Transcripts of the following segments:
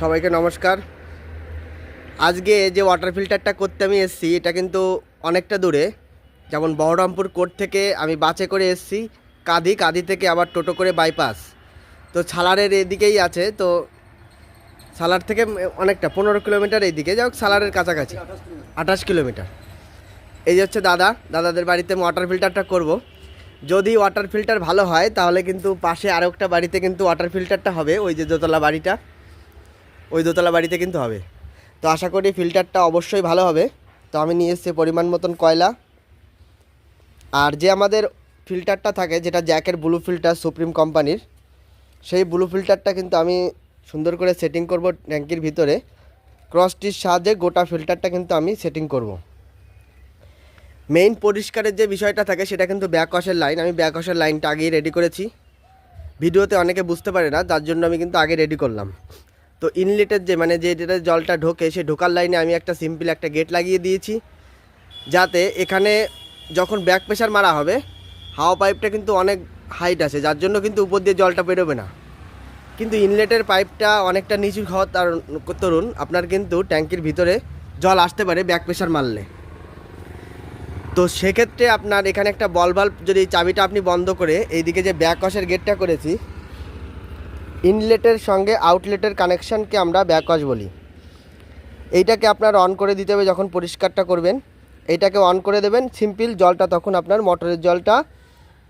সবাইকে নমস্কার। আজকে যে ওয়াটার ফিল্টারটা করতে আমি এসেছি, এটা কিন্তু অনেকটা দূরে। যেমন বহরমপুর কোর্ট থেকে আমি বাসে করে এসেছি কাঁদি কাঁদি থেকে আবার টোটো করে বাইপাস তো ছালারের এদিকেই আছে, তো সালার থেকে অনেকটা, পনেরো কিলোমিটার এইদিকে যাই হোক সালারের কাছাকাছি, আঠাশ কিলোমিটার। এই যে হচ্ছে দাদা, দাদাদের বাড়িতে আমি ওয়াটার ফিল্টারটা করব। যদি ওয়াটার ফিল্টার ভালো হয়, তাহলে কিন্তু পাশে আরও একটা বাড়িতে কিন্তু ওয়াটার ফিল্টারটা হবে, ওই যে দোতলা বাড়িটা। ওই দোতলা বাড়িতে কিন্তু হবে। তো আশা করি ফিল্টারটা অবশ্যই ভালো হবে। তো আমি নিয়ে এসেছি পরিমাণ মতন কয়লা। আর যে আমাদের ফিল্টারটা থাকে, যেটা জ্যাকের ব্লু ফিল্টার সুপ্রিম কোম্পানির, সেই ব্লু ফিল্টারটা কিন্তু আমি সুন্দর করে সেটিং করব ট্যাঙ্কির ভিতরে। ক্রসটির সাহায্যে গোটা ফিল্টারটা কিন্তু আমি সেটিং করব। মেইন পরিষ্কারের যে বিষয়টা থাকে, সেটা কিন্তু ব্যাক ওয়াশের লাইন আমি ব্যাক ওয়াশের লাইনটা আগেই রেডি করেছি। ভিডিওতে অনেকে বুঝতে পারে না, তার জন্য আমি কিন্তু আগে রেডি করলাম। তো ইনলেটের যে মানে যে যেটা জলটা ঢোকে, সে ঢোকার লাইনে আমি একটা সিম্পল একটা গেট লাগিয়ে দিয়েছি। যাতে এখানে যখন ব্যাক প্রেশার মারা হবে হাওয়া পাইপটা কিন্তু অনেক হাইট আছে, যার জন্য কিন্তু উপর দিয়ে জলটা বেরোবে না। কিন্তু ইনলেটের পাইপটা অনেকটা নিচু হওয়ার তার, তরুণ, আপনার কিন্তু ট্যাঙ্কির ভিতরে জল আসতে পারে ব্যাক প্রেশার মারলে। তো সেক্ষেত্রে আপনার এখানে একটা বল বাল্ব যদি চাবিটা আপনি বন্ধ করে, এইদিকে যে ব্যাক ওয়াশের গেটটা করেছি ইনলেটের সঙ্গে আউটলেটের কানেকশানকে আমরা ব্যাক ওয়াশ বলি। এইটাকে আপনার অন করে দিতে হবে যখন পরিষ্কারটা করবেন। এইটাকে অন করে দেবেন সিম্পল জলটা তখন আপনার মোটরের জলটা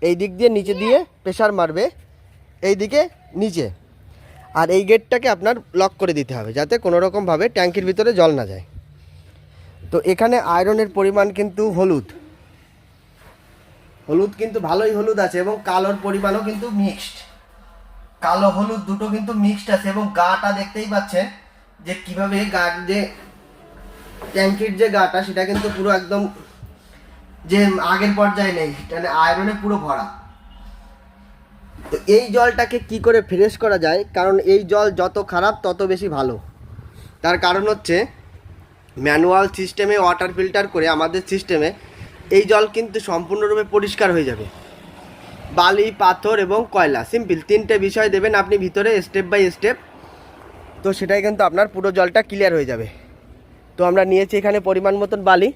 এই দিক দিয়ে নিচে দিয়ে প্রেশার মারবে, এই দিকে নিচে। আর এই গেটটাকে আপনার লক করে দিতে হবে যাতে কোনো রকমভাবে ট্যাঙ্কির ভিতরে জল না যায়। তো এখানে আয়রনের পরিমাণ কিন্তু হলুদ। হলুদ কিন্তু ভালোই হলুদ আছে এবং কালোর পরিমাণও কিন্তু মিক্সড কালো হলুদ দুটো কিন্তু মিক্সড আছে এবং গাটা দেখতেই পাচ্ছেন যে কীভাবে গার যে ট্যাঙ্কির যে গাটা, সেটা কিন্তু পুরো একদম যে আগের পর্যায়ে নেই মানে আয়রনে পুরো ভরা। তো এই জলটাকে কি করে ফ্রেশ করা যায়? কারণ এই জল যত খারাপ, তত বেশি ভালো। তার কারণ হচ্ছে ম্যানুয়াল সিস্টেমে ওয়াটার ফিল্টার করে আমাদের সিস্টেমে এই জল কিন্তু সম্পূর্ণরূপে পরিষ্কার হয়ে যাবে। বালি, পাথর এবং কয়লা। সিম্পল তিনটে বিষয় দেবেন আপনি ভিতরে স্টেপ বাই স্টেপ তো সেটাই কিন্তু আপনার পুরো জলটা ক্লিয়ার হয়ে যাবে। তো আমরা নিয়েছি এখানে পরিমাণ মতন বালি।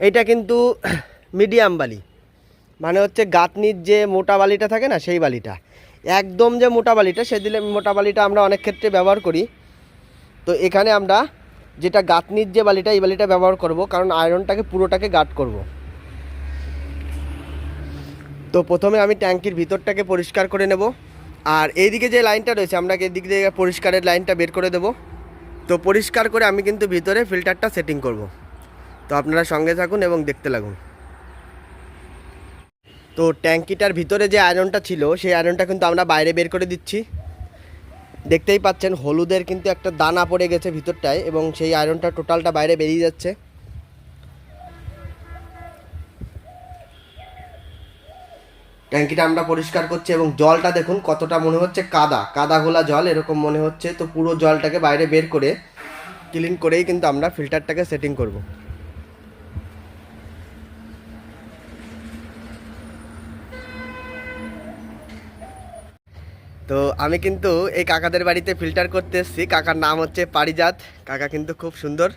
এইটা কিন্তু মিডিয়াম বালি। মানে হচ্ছে গাঁথনির যে মোটা বালিটা থাকে না, সেই বালিটা। একদম যে মোটা বালিটা, সে দিলে মোটা বালিটা আমরা অনেক ক্ষেত্রে ব্যবহার করি। তো এখানে আমরা যেটা গাঁথনির যে বালিটা, এই বালিটা ব্যবহার করব। কারণ আয়রনটাকে পুরোটাকে গার্ড করব। তো প্রথমে আমি ট্যাঙ্কির ভিতরটাকে পরিষ্কার করে নেব। আর এইদিকে যে লাইনটা রয়েছে, আমরা এদিক দিয়ে পরিষ্কারের লাইনটা বের করে দেব? তো পরিষ্কার করে আমি কিন্তু ভিতরে ফিল্টারটা সেটিং করব। তো আপনারা সঙ্গে থাকুন এবং দেখতে লাগুন। তো ট্যাঙ্কিটার ভিতরে যে আয়রনটা ছিল, সেই আয়রনটা কিন্তু আমরা বাইরে বের করে দিচ্ছি। দেখতেই পাচ্ছেন, হলুদের কিন্তু একটা দানা পড়ে গেছে ভিতরটায় এবং সেই আয়রনটা টোটালটা বাইরে বেরিয়ে যাচ্ছে। ট্যাঙ্কিটা আমরা পরিষ্কার করছি এবং জলটা দেখুন কতটা মনে হচ্ছে কাদা কাদা গোলা জল, এরকম মনে হচ্ছে। তো পুরো জলটাকে বাইরে বের করে ক্লিন করেই কিন্তু আমরা ফিল্টারটাকে সেটিং করব। তো আমি কিন্তু এই কাকাদের বাড়িতে ফিল্টার করতে এসেছি। কাকার নাম হচ্ছে পারিজাত। কাকা কিন্তু খুব সুন্দর।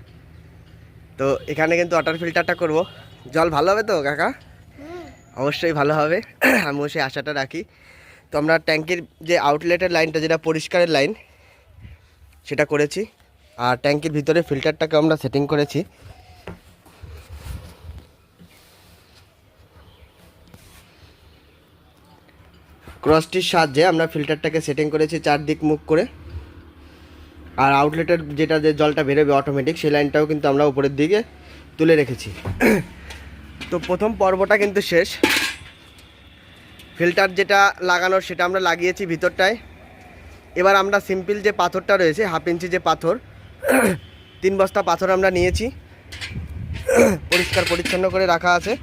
তো এখানে কিন্তু ওয়াটার ফিল্টারটা করব। জল ভালো হবে তো, কাকা? অবশ্যই ভালো হবে। আমিও সেই আশাটা রাখি। তো আমরা ট্যাঙ্কির যে আউটলেটের লাইনটা যেটা পরিষ্কারের লাইন সেটা করেছি। আর ট্যাঙ্কির ভিতরে ফিল্টারটাকে আমরা সেটিং করেছি। ক্রসটির সাহায্যে আমরা ফিল্টারটাকে সেটিং করেছি চারদিক মুখ করে। আর আউটলেটের যেটা যে জলটা বেরোবে অটোমেটিক সেই লাইনটাও কিন্তু আমরা উপরের দিকে তুলে রেখেছি। তো প্রথম পর্বটা কিন্তু শেষ। ফিল্টার যেটা লাগানোর সেটা আমরা লাগিয়েছি ভিতরটায়। এবার আমরা সিম্পল যে পাথরটা রয়েছে, হাফ ইঞ্চি যে পাথর, তিন বস্তা পাথর আমরা নিয়েছি। পরিষ্কার পরিচ্ছন্ন করে রাখা আছে।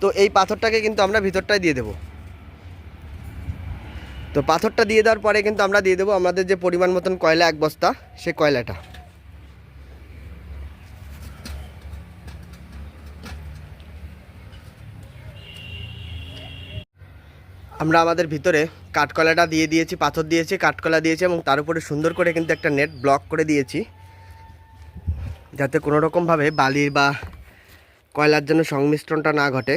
তো এই পাথরটাকে কিন্তু আমরা ভিতরটায় দিয়ে দেবো। তো পাথরটা দিয়ে দেওয়ার পরে কিন্তু আমরা দিয়ে দেবো আমাদের যে পরিমাণ মতন কয়লা এক বস্তা সে কয়লাটা। আমরা আমাদের ভিতরে কাঠকলাটা দিয়ে দিয়েছি, পাথর দিয়েছি, কাঠকলা দিয়েছি এবং তার উপরে সুন্দর করে কিন্তু একটা নেট ব্লক করে দিয়েছি। যাতে কোনো রকমভাবে বালির বা কয়লার জন্য সংমিশ্রণটা না ঘটে।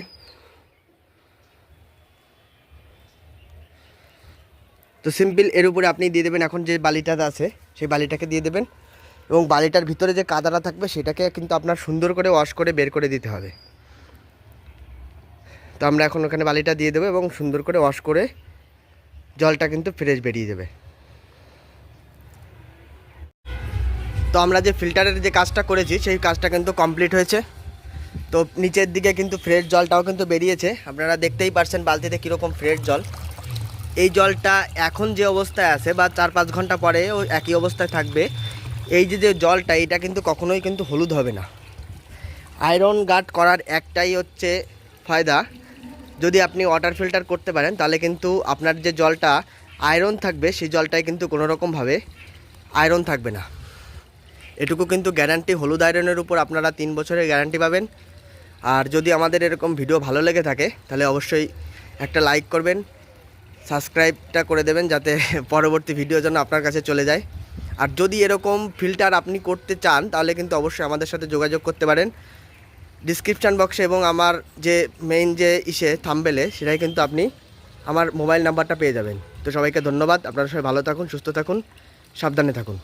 তো সিম্পল এর উপরে আপনি দিয়ে দেবেন, এখন যে বালিটা আছে, সেই বালিটাকে দিয়ে দেবেন এবং বালিটার ভিতরে যে কাদাটা থাকবে, সেটাকে কিন্তু আপনার সুন্দর করে ওয়াশ করে বের করে দিতে হবে। তো আমরা এখন ওখানে বালিটা দিয়ে দেবো এবং সুন্দর করে ওয়াশ করে জলটা কিন্তু ফ্রেশ বেরিয়ে যাবে। তো আমরা যে ফিল্টারের যে কাজটা করেছি, সেই কাজটা কিন্তু কমপ্লিট হয়েছে। তো নিচের দিকে কিন্তু ফ্রেশ জলটাও কিন্তু বেরিয়েছে। আপনারা দেখতেই পারছেন বালতিতে কীরকম ফ্রেশ জল। এই জলটা এখন যে অবস্থায় আছে বা চার পাঁচ ঘণ্টা পরে ও একই অবস্থায় থাকবে, এই যে যে জলটা এটা কিন্তু কখনোই কিন্তু হলুদ হবে না। আয়রন গার্ড করার একটাই হচ্ছে ফায়দা। যদি আপনি ওয়াটার ফিল্টার করতে পারেন, তাহলে কিন্তু আপনার যে জলটা আয়রন থাকবে, সেই জলটাই কিন্তু কোনো রকমভাবে আয়রন থাকবে না। এটুকু কিন্তু গ্যারান্টি হলুদ আয়রনের উপর আপনারা তিন বছরের গ্যারান্টি পাবেন। আর যদি আমাদের এরকম ভিডিও ভালো লেগে থাকে, তাহলে অবশ্যই একটা লাইক করবেন সাবস্ক্রাইবটা করে দেবেন যাতে পরবর্তী ভিডিও যেন আপনার কাছে চলে যায়। আর যদি এরকম ফিল্টার আপনি করতে চান, তাহলে কিন্তু অবশ্যই আমাদের সাথে যোগাযোগ করতে পারেন। ডিসক্রিপশান বক্সে এবং আমার যে মেইন যে ইসে থাম্বেলে, সেটাই কিন্তু আপনি আমার মোবাইল নাম্বারটা পেয়ে যাবেন। তো সবাইকে ধন্যবাদ। আপনারা সবাই ভালো থাকুন, সুস্থ থাকুন, সাবধানে থাকুন।